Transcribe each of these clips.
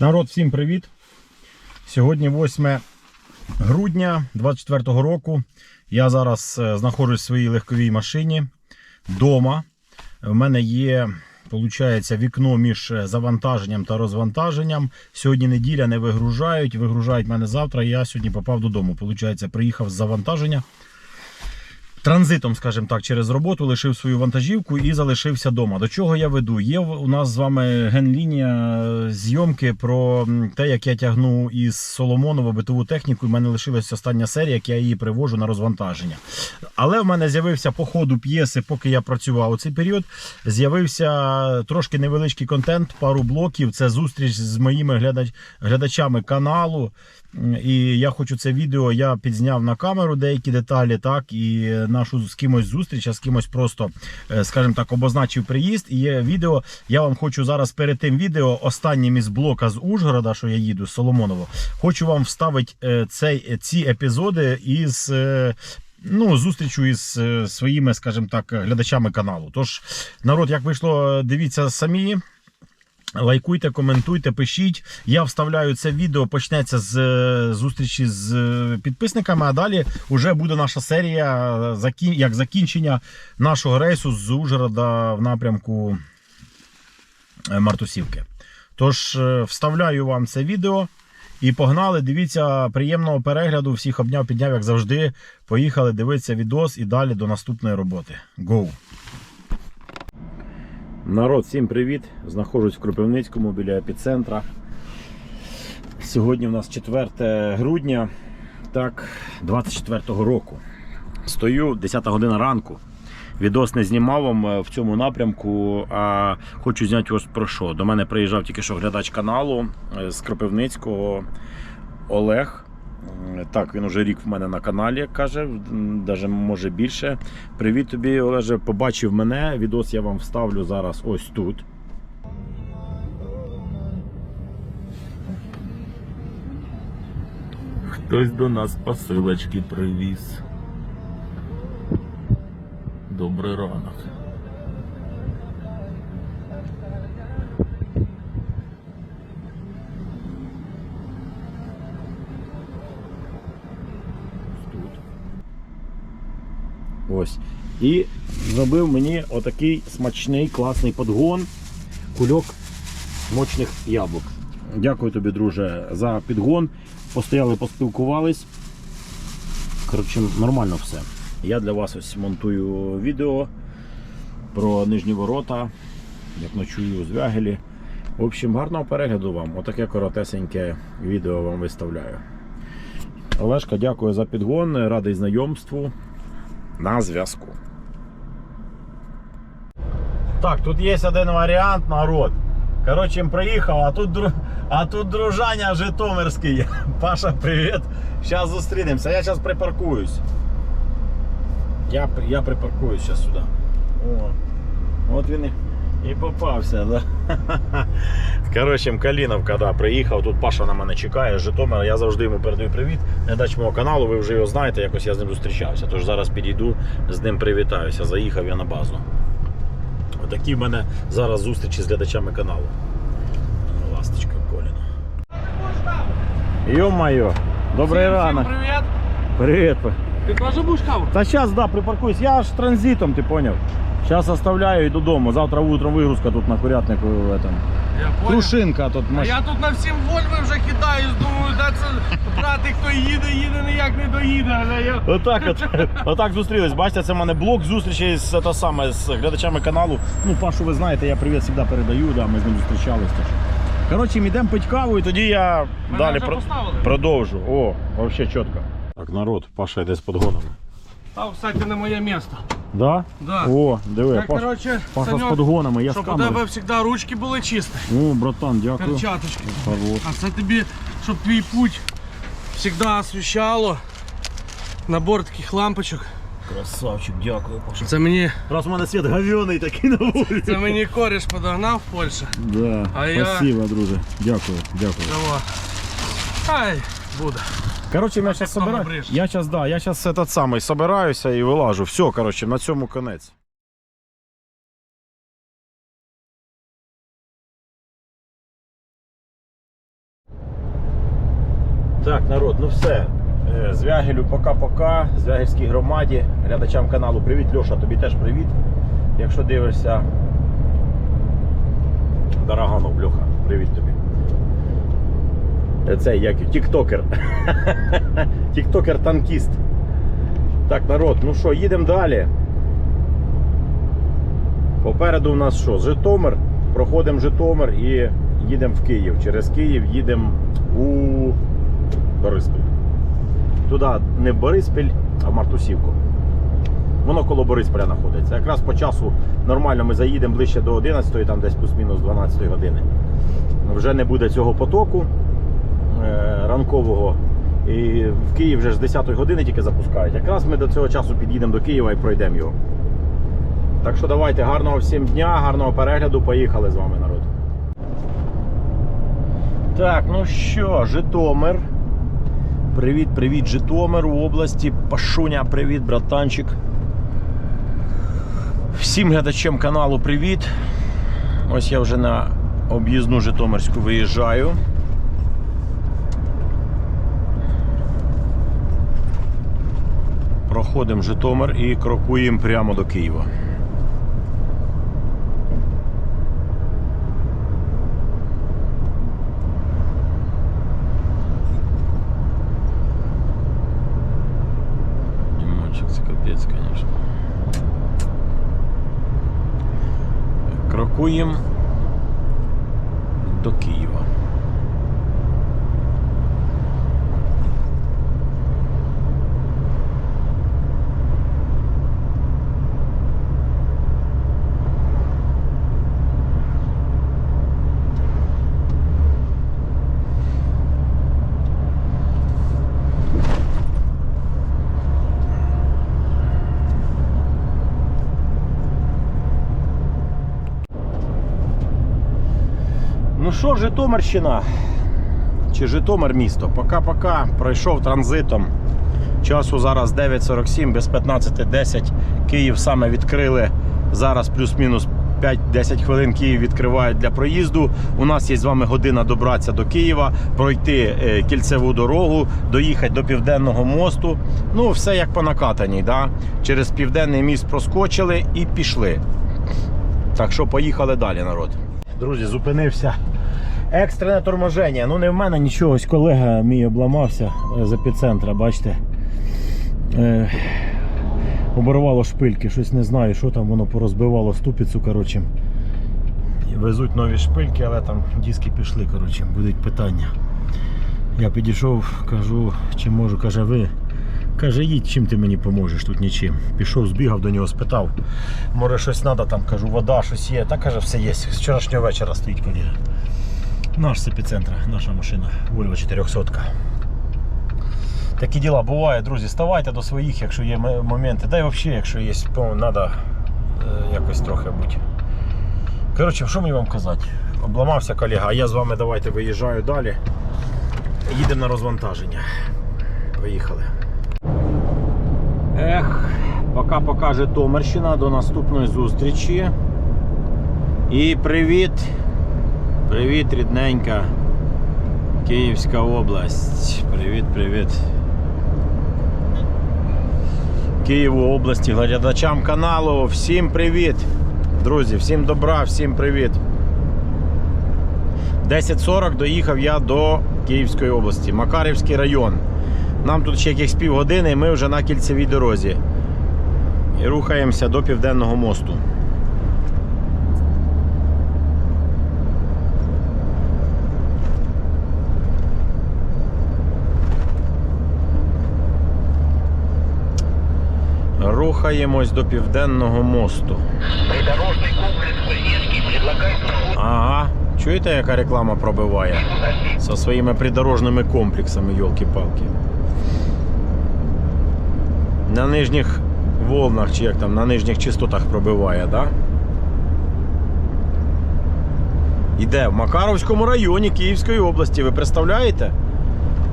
Народ, всім привіт! Сьогодні 8 грудня 24 року. Я зараз е, знаходжусь в своїй легковій машині вдома. У мене є, виходить, вікно між е, завантаженням та розвантаженням. Сьогодні неділя не вигружають, вигружають мене завтра. Я сьогодні попав додому. Получається, приїхав з завантаження. Транзитом, скажімо так, через роботу лишив свою вантажівку і залишився вдома. До чого я веду? Є у нас з вами генлінія зйомки про те, як я тягну із Соломонова битову техніку. У мене лишилась остання серія, як я її привожу на розвантаження. Але в мене з'явився по ходу п'єси, поки я працював у цей період. З'явився трошки невеличкий контент, пару блоків. Це зустріч з моїми глядач, глядачами каналу. І я хочу це відео. Я підзняв на камеру деякі деталі, так і нашу з кимось зустріч, а з кимось просто, е, скажімо так, обозначив приїзд. І є відео. Я вам хочу зараз перед тим відео, останнім із блока з Ужгорода, що я їду з Соломоново. Хочу вам вставити е, цей, ці епізоди із. е, Ну, зустрічу із е, своїми, скажімо так, глядачами каналу. Тож, народ, як вийшло, дивіться самі. Лайкуйте, коментуйте, пишіть. Я вставляю це відео. Почнеться з е, зустрічі з е, підписниками. А далі вже буде наша серія е, як закінчення нашого рейсу з Ужгорода в напрямку Мартусівки. Тож вставляю вам це відео. І погнали. Дивіться, приємного перегляду. Всіх обняв, підняв, як завжди. Поїхали дивитися відос і далі до наступної роботи. Go! Народ, всім привіт! Знаходжусь в Кропивницькому біля епіцентра. Сьогодні у нас 4 грудня, так, 24-го року. Стою 10 година ранку. Відос не знімав вам е, в цьому напрямку, а хочу зняти ось про що. До мене приїжджав тільки що глядач каналу е, з Кропивницького Олег. М, Так, він уже рік в мене на каналі, як каже, навіть може більше. Привіт тобі, Олеже. Побачив мене. Відос я вам вставлю зараз ось тут. Хтось до нас посилочки привіз. Добрий ранок. Тут. Ось. І зробив мені отакий смачний, класний подгон. Кульок мочних яблук. Дякую тобі, друже, за підгон. Постояли, поспілкувались. Коротше, нормально все. Я для вас ось монтую відео про нижні ворота, як ночую з Вягелі. В общем, гарного перегляду вам. Отаке коротесеньке відео вам виставляю. Олешка, дякую за підгон, радий знайомству. На зв'язку. Так, тут є один варіант, народ. Коротше, приїхав, а тут, а тут дружаня Житомирський. Паша, привіт. Зараз зустрінемося. Я зараз припаркуюсь. Я, я припаркуюсь зараз сюди. О, от він і попався, да? Коротше, Каліновка, да, приїхав. Тут Паша на мене чекає з Житомира. Я завжди йому передаю привіт. Глядач мого каналу, ви вже його знаєте, якось я з ним зустрічався. Тож зараз підійду, з ним привітаюся. Заїхав я на базу. Отакі в мене зараз зустрічі з глядачами каналу. Ласточка Коліна. Йо-моє, добрий Всім ранок. Привіт! Привіт. Ти теж будеш каву? Та зараз, да, припаркуюсь. Я аж транзитом, ти поняв. Зараз оставляю і додому. Завтра утром вигрузка тут на курятнику. В этом. Я. Крушинка тут А я тут на всім Вольви вже кидаюсь, думаю, де це брати, хто їде, їде, ніяк не доїде. Але я... Отак, от, отак зустрілись. Бачите, це в мене блог зустрічей з, те саме, з глядачами каналу. Ну, Пашу, ви знаєте, я привіт завжди передаю, да, ми з ним зустрічались теж. Коротше, ми йдемо пить каву і тоді я Мене далі вже про- поставили? продовжу. О, взагалі чітко. Так, народ, Паша йде з подгонами. Там, кстати, не моє місто. Да? Да. О, диви, Так, Паш, коротше, Паша з Саньок, подгонами, я з щоб у камери. тебе завжди ручки були чисті, О, братан, дякую. перчаточки. Хорош. А це тобі, щоб твій путь завжди освіщало. Набор таких лампочок. Красавчик, дякую, Паша. Це мені, Раз у мене світ говьоний такий на вулиці. це мені кореш подогнав в Польщі. Да, А я- спасибо, друже. Дякую, дякую. Давай. Ай, буде. Короче, я сейчас потом собираю. Я сейчас, да, я сейчас этот самый собираюся і вилажу. Все, короче, на цьому конець. Так, народ, ну все. Е, Звягелю пока-пока. Звягельській громаді, глядачам каналу привіт, Льоша, тобі теж привіт. Якщо дивишся. Дараганов, Льоха, привіт тобі. Е, Цей як тіктокер. Тіктокер-танкіст. Так, народ, ну що, їдемо далі. Попереду у нас що? Житомир. Проходимо Житомир і їдемо в Київ. Через Київ їдемо у Бориспіль. Туди не в Бориспіль, а в Мартусівку. Воно коло Борисполя знаходиться. Якраз по часу нормально ми заїдемо ближче до 11, там десь плюс-мінус 12 години. Вже не буде цього потоку ранкового. І в Київ вже з 10 години тільки запускають. Якраз ми до цього часу під'їдемо до Києва і пройдемо його. Так що давайте гарного всім дня, гарного перегляду. Поїхали з вами, народ. Так, ну що, Житомир. Привіт, привіт, Житомир у області. Пашуня, привіт, братанчик. Всім глядачам каналу привіт. Ось я вже на об'їзну Житомирську виїжджаю. Проходимо Житомир і крокуємо прямо до Києва. Димончик, це капець, звісно. Крокуємо до Києва. Ну що, Житомирщина? Чи Житомир місто? Пока-пока. Пройшов транзитом. Часу зараз 9.47, без 15.10. Київ саме відкрили. Зараз плюс-мінус 5-10 хвилин Київ відкривають для проїзду. У нас є з вами година добратися до Києва, пройти е, кільцеву дорогу, доїхати до південного мосту. Ну, все як по накатаній. Да? Через південний міст проскочили і пішли. Так що поїхали далі, народ. Друзі, зупинився. Екстрене торможення. Ну не в мене нічого. Ось колега мій обламався е, з епіцентра, бачите. Е, оборвало шпильки, щось не знаю, що там воно порозбивало ступицю. коротше. Везуть нові шпильки, але там диски пішли, коротше, будуть питання. Я підійшов, кажу, чи можу, каже, ви. Каже, їдь, чим ти мені поможеш, тут нічим. Пішов, збігав до нього, спитав. Може щось треба, там кажу, вода, щось є. Та каже, все є. З вчорашнього вечора стоїть колега. Наш з наша машина, Volvo 400. Такі діла буває, друзі. Ставайте до своїх, якщо є моменти. Да й взагалі, якщо є, треба якось трохи бути. Коротше, що мені вам казати? Обламався колега, а я з вами давайте виїжджаю далі. Їдемо на розвантаження. Поїхали. Ех, пока-пока Житомирщина, до наступної зустрічі. І привіт! Привіт, рідненька. Київська область. Привіт, привіт. Києву області, глядачам каналу. Всім привіт! Друзі, всім добра, всім привіт. 10.40 доїхав я до Київської області, Макарівський район. Нам тут ще якихось півгодини і ми вже на кільцевій дорозі. І рухаємося до Південного мосту. Рухаємось до Південного мосту. Придорожный комплекс маршрут Ага, чуєте, яка реклама пробиває? Со своїми придорожними комплексами, йолки-палки. На нижніх волнах, чи як там, на нижніх частотах пробиває, так? Да? Іде в Макаровському районі Київської області. Ви представляєте?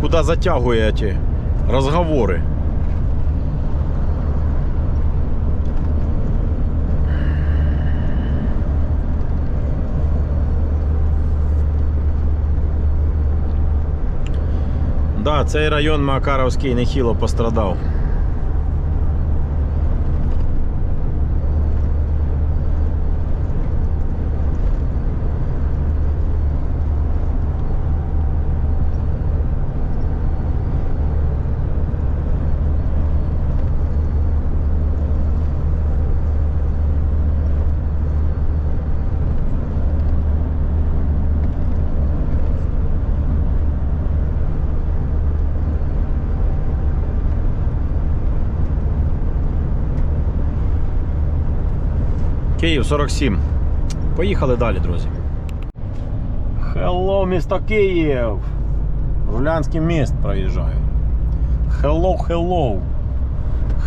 Куди затягує ті розговори? Да, цей район Макаровський нехило пострадав. Київ 47. Поїхали далі, друзі. Hello, місто Київ. Рулянський міст проїжджаю. Hello, hello.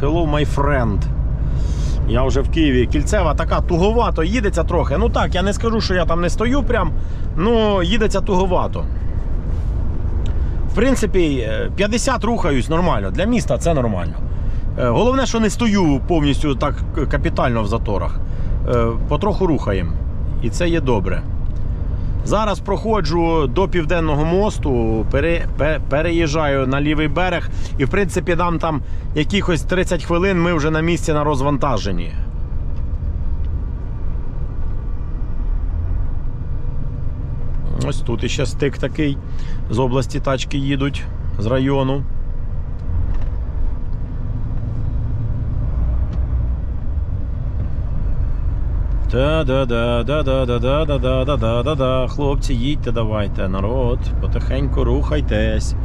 Hello, my friend. Я вже в Києві. Кільцева така туговато, їдеться трохи. Ну так, я не скажу, що я там не стою прям. Ну, їдеться туговато. В принципі, е, 50 рухаюсь нормально. Для міста це нормально. Е, Головне, що не стою повністю так капітально в заторах. Е, Потроху рухаємо. І це є добре. Зараз проходжу до південного мосту, пере, пе- переїжджаю на лівий берег, і в принципі нам там якихось 30 хвилин ми вже на місці на розвантаженні. Ось тут іще стик такий. З області тачки їдуть з району. Та-да-да-да-да-да-да-да-да-да-да. Хлопці, їдьте, давайте, народ, потихеньку рухайтесь.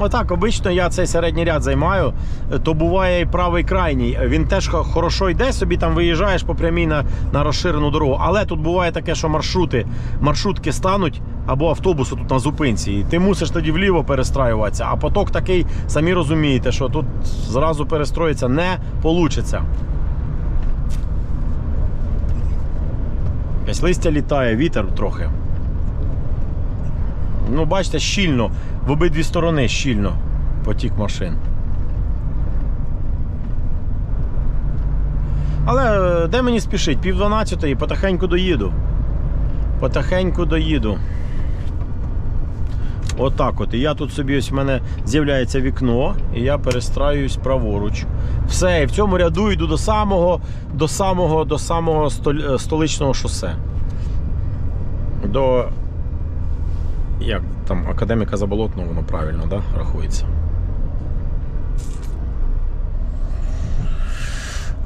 Отак, обично я цей середній ряд займаю, то буває і правий крайній. Він теж хорошо йде, собі там виїжджаєш по прямій на, на розширену дорогу. Але тут буває таке, що маршрути, маршрутки стануть або автобуси тут на зупинці. І ти мусиш тоді вліво перестраюватися. А поток такий, самі розумієте, що тут зразу перестроїтися не вийде. Якесь листя літає, вітер трохи. Ну, бачите, щільно, в обидві сторони щільно потік машин. Але е, де мені спішить? Пів дванадцятої, потихеньку доїду. Потихеньку доїду. Отак от. І я тут собі ось в мене з'являється вікно, і я перестраюсь праворуч. Все, і в цьому ряду йду до самого, до самого, до самого е, столичного шосе. До. Як там академіка Заболотного, воно правильно, да? рахується.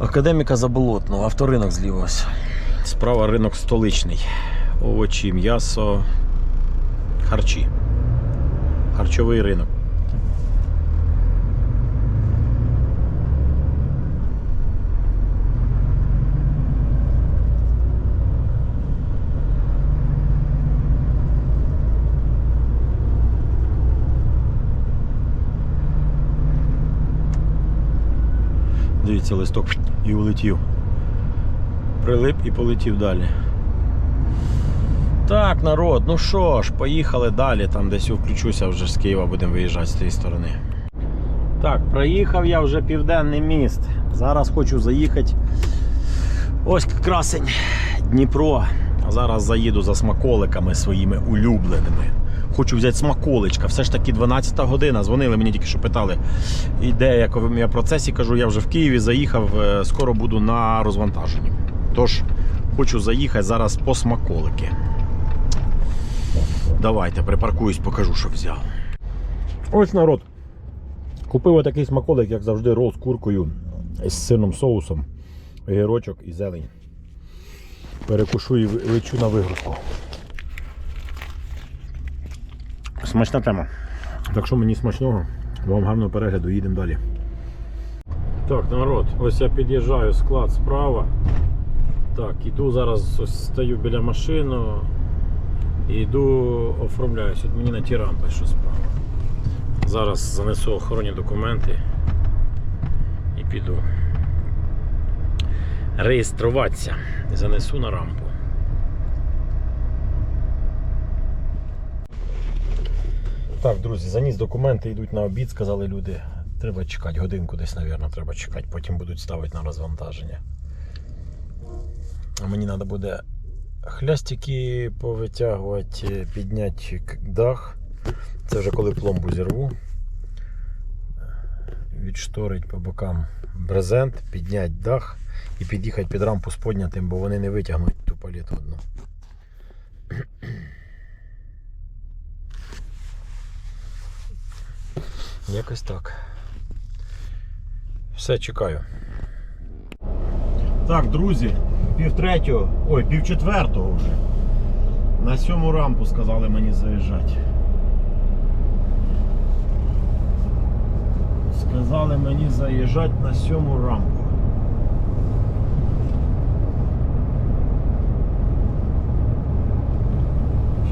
Академіка Заболотного, авторинок зліва. Справа ринок столичний. Овочі, м'ясо, харчі. Харчовий ринок. Дивіться, листок і улетів. Прилип і полетів далі. Так, народ, ну що ж, поїхали далі. Там десь включуся вже з Києва, будемо виїжджати з тієї сторони. Так, проїхав я вже південний міст. Зараз хочу заїхати. Ось красень Дніпро. Зараз заїду за смаколиками своїми улюбленими. Хочу взяти смаколичка. Все ж таки 12 година. Дзвонили мені тільки що питали. І де я процесі кажу, я вже в Києві заїхав, е, скоро буду на розвантаженні. Тож хочу заїхати зараз по смаколики. Давайте припаркуюсь, покажу, що взяв. Ось народ. Купив отакий смаколик, як завжди, рол з куркою з сирним соусом, огірочок і зелень. Перекушу і лечу на вигрузку. Смачна тема. Так що мені смачного, вам гарного перегляду, їдемо далі. Так, народ, ось я під'їжджаю склад справа. Так, іду зараз ось стою біля машини і йду оформляюсь. От мені на ті рампи, що справа. Зараз занесу охоронні документи і піду. Реєструватися. Занесу на рампу. Так, друзі, заніс документи, йдуть на обід, сказали люди. Треба чекати годинку десь, мабуть, треба чекати, потім будуть ставити на розвантаження. А мені треба буде хлястики повитягувати, підняти дах. Це вже коли пломбу зірву. відшторить по бокам брезент, підняти дах і під'їхати під рампу з поднятим, бо вони не витягнуть ту палету одну. Якось так. Все, чекаю. Так, друзі, пів третього, ой, пів четвертого вже. На сьому рампу сказали мені заїжджати. Сказали мені заїжджати на сьому рампу.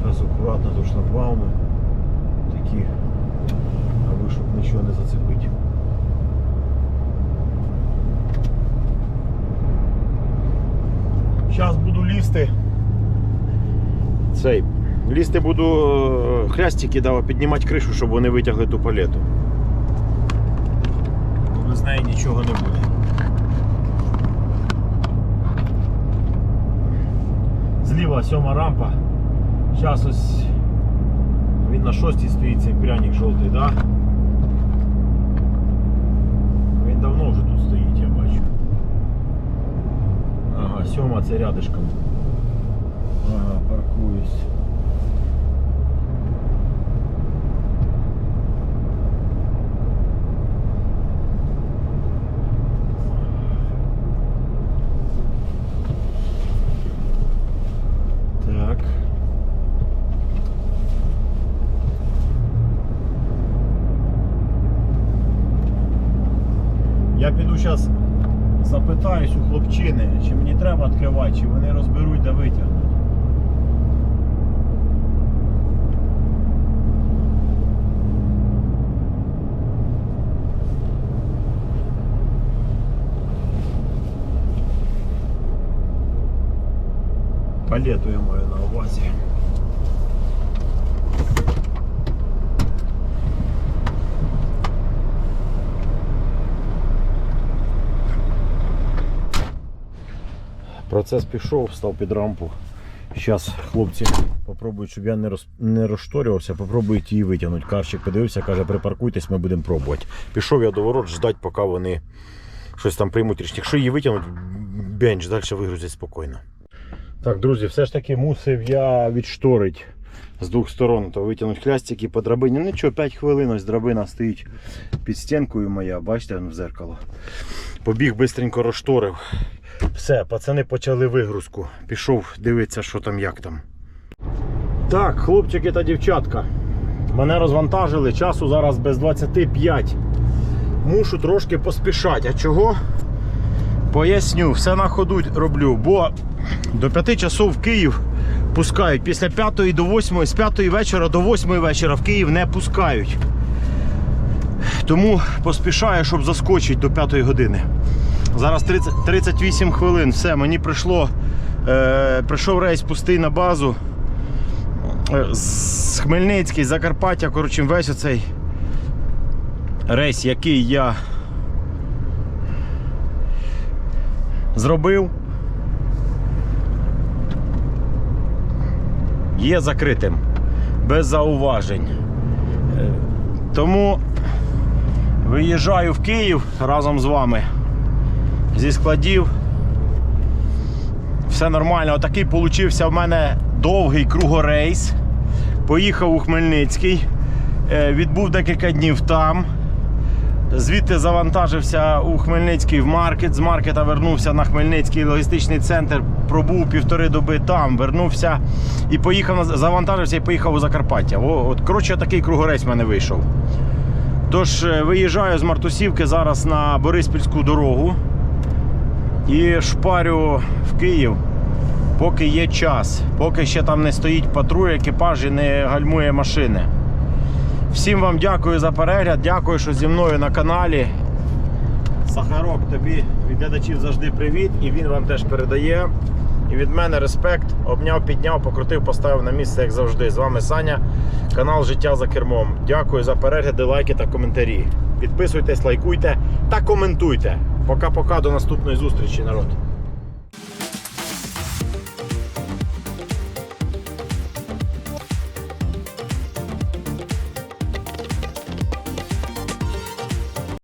Зараз акуратно тут шлагбауми такі, аби щоб нічого не зацепити. Зараз буду лізти. Цей. Лізти буду е, хрястики дав, піднімати кришу, щоб вони витягли ту палету. Без неї нічого не буде. Зліва сьома рампа. Зараз ось він на шостій стоїть цей пряник жовтий, да? Він давно вже тут стоїть, я бачу. Ага, сьома це рядышком. Паркуюсь. Так. Я піду зараз запитаюсь у хлопчини, чи мені треба відкривати, чи вони розберуть да витягнуть. Палету я маю на увазі. Процес пішов, став під рампу. Зараз хлопці попробують, щоб я не, роз, не розшторювався, попробують її витягнути. Карчик подивився, каже, припаркуйтесь, ми будемо пробувати. Пішов я до ворот, ждать, поки вони щось там приймуть рішення. Якщо її витягнуть, бенч, далі вигрузять спокійно. Так, друзі, все ж таки мусив я відшторити з двох сторон, то витягнути хлястики по драбині. Ну нічого, 5 хвилин, ось драбина стоїть під стінкою моя, бачите, в зеркало. Побіг бистренько розшторив. Все, пацани почали вигрузку. Пішов дивитися, що там, як там. Так, хлопчики та дівчатка. Мене розвантажили, часу зараз без 25. Мушу трошки поспішати. А чого? Поясню, все на ходу роблю, бо до 5 часов в Київ пускають. Після 5 до 8, з 5 вечора до 8 вечора в Київ не пускають. Тому поспішаю, щоб заскочити до 5 години. Зараз 30, 38 хвилин. Все, мені прийшло. Е, прийшов рейс пустий на базу. Е, з Хмельницький, Закарпаття, коротше, весь оцей рейс, який я зробив, є закритим, без зауважень. Е, Тому виїжджаю в Київ разом з вами зі складів. Все нормально. Отакий получився в мене довгий кругорейс. Поїхав у Хмельницький, е, відбув декілька днів там. Звідти завантажився у Хмельницький в маркет. З маркета вернувся на Хмельницький логістичний центр, пробув півтори доби там, вернувся і поїхав завантажився і поїхав у Закарпаття. О, от, коротше, такий кругорейс в мене вийшов. Тож е, виїжджаю з Мартусівки зараз на Бориспільську дорогу і шпарю в Київ, поки є час, поки ще там не стоїть патруль, екіпаж і не гальмує машини. Всім вам дякую за перегляд, дякую, що зі мною на каналі. Сахарок, тобі від глядачів завжди привіт, і він вам теж передає. І від мене респект. Обняв, підняв, покрутив, поставив на місце, як завжди. З вами Саня, канал Життя за кермом. Дякую за перегляди, лайки та коментарі. Підписуйтесь, лайкуйте та коментуйте. Пока-пока, до наступної зустрічі, народ.